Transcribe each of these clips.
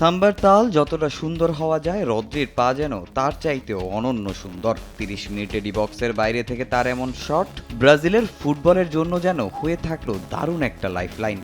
সাম্বার তাল যতটা সুন্দর হওয়া যায়, রদ্রির পা যেন তার চাইতেও অনন্য সুন্দর। তিরিশ মিনিটে ডিবক্সের বাইরে থেকে তার এমন শট, ব্রাজিলের ফুটবলের জন্য যেন হয়ে থাকল দারুণ একটা লাইফলাইন।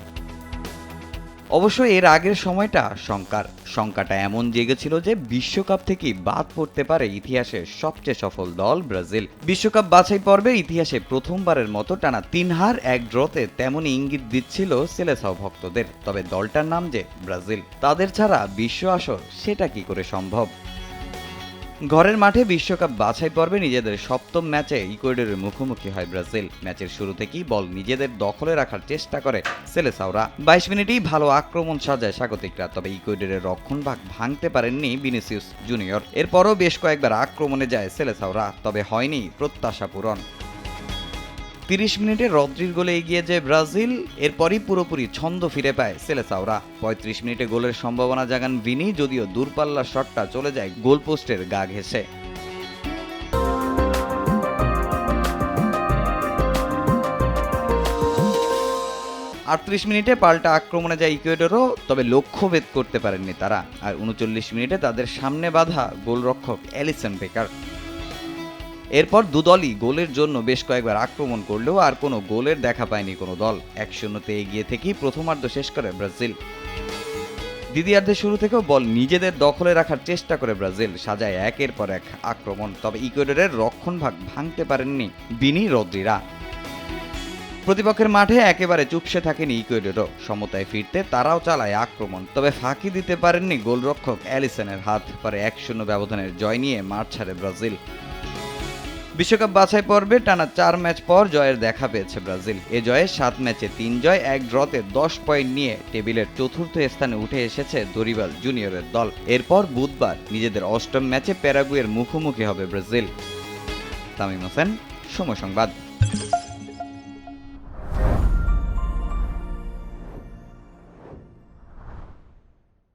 অবশ্য এর আগের সময়টা শঙ্কার। শঙ্কাটা এমন জেগেছিল যে বিশ্বকাপ থেকে বাদ পড়তে পারে ইতিহাসের সবচেয়ে সফল দল ব্রাজিল। বিশ্বকাপ বাছাই পর্বে ইতিহাসে প্রথমবারের মতো টানা তিন হার, এক ড্রতে তেমনই ইঙ্গিত দিচ্ছিল সেলেসাও ভক্তদের। তবে দলটার নাম যে ব্রাজিল, তাদের ছাড়া বিশ্ব আসর সেটা কি করে সম্ভব? ঘরের মাঠে বিশ্বকাপ বাছাই পর্বে নিজেদের সপ্তম ম্যাচে ইকুয়েডরের মুখোমুখি হয় ব্রাজিল। ম্যাচের শুরু থেকেই বল নিজেদের দখলে রাখার চেষ্টা করে সেলেসাওরা। বাইশ মিনিটেই ভালো আক্রমণ সাজায় স্বাগতিকরা, তবে ইকুয়েডরের রক্ষণভাগ ভাঙতে পারেননি বিনিসিউস জুনিয়র। এরপরও বেশ কয়েকবার আক্রমণে যায় সেলেসাওরা, তবে হয়নি প্রত্যাশা পূরণ তিরিশ মিনিটে রদ্রির গোলে এগিয়ে যায় ব্রাজিল, এরপরই পুরোপুরি ছন্দ ফিরে পায় সেলেসাওরা। পঁয়ত্রিশ মিনিটে গোলের সম্ভাবনা জাগান ভিনি, যদিও দূরপাল্লার শটটা চলে যায় গোলপোস্টের গা ঘেঁষে। আটত্রিশ মিনিটে পাল্টা আক্রমণে যায় ইকুয়েডরও, তবে লক্ষ্য ভেদ করতে পারেননি তারা। আর উনচল্লিশ মিনিটে তাদের সামনে বাধা গোলরক্ষক অ্যালিসন বেকার। এরপর দুদলই গোলের জন্য বেশ কয়েকবার আক্রমণ করলেও আর কোনো গোলের দেখা পায়নি কোনো দল। এক শূন্যতে এগিয়ে থেকেই প্রথমার্ধ শেষ করে ব্রাজিল। দ্বিতীয়ার্ধের শুরু থেকেও বল নিজেদের দখলে রাখার চেষ্টা করে ব্রাজিল, সাজায় একের পর এক আক্রমণ। তবে ইকুয়েডরের রক্ষণভাগ ভাঙতে পারেননি বিনি রদ্রিরা। প্রতিপক্ষের মাঠে একেবারে চুপসে থাকেনি ইকুয়েডরও। সমতায় ফিরতে তারাও চালায় আক্রমণ। তবে ফাঁকি দিতে পারেননি গোলরক্ষক অ্যালিসনের হাত। পরে এক শূন্য ব্যবধানের জয় নিয়ে মাঠ ছাড়ে ব্রাজিল। বিশ্বকাপ বাছাই পর্বে টানা চার ম্যাচ পর জয়ের দেখা পেয়েছে ব্রাজিল। এ জয়ে সাত ম্যাচে তিন জয়, এক ড্রতে দশ পয়েন্ট নিয়ে টেবিলের চতুর্থ স্থানে উঠে এসেছে দরিবাল জুনিয়রের দল। এরপর বুধবার নিজেদের অষ্টম ম্যাচে প্যারাগুয়ের মুখোমুখি হবে ব্রাজিল। তামিম হোসেন, সময় সংবাদ।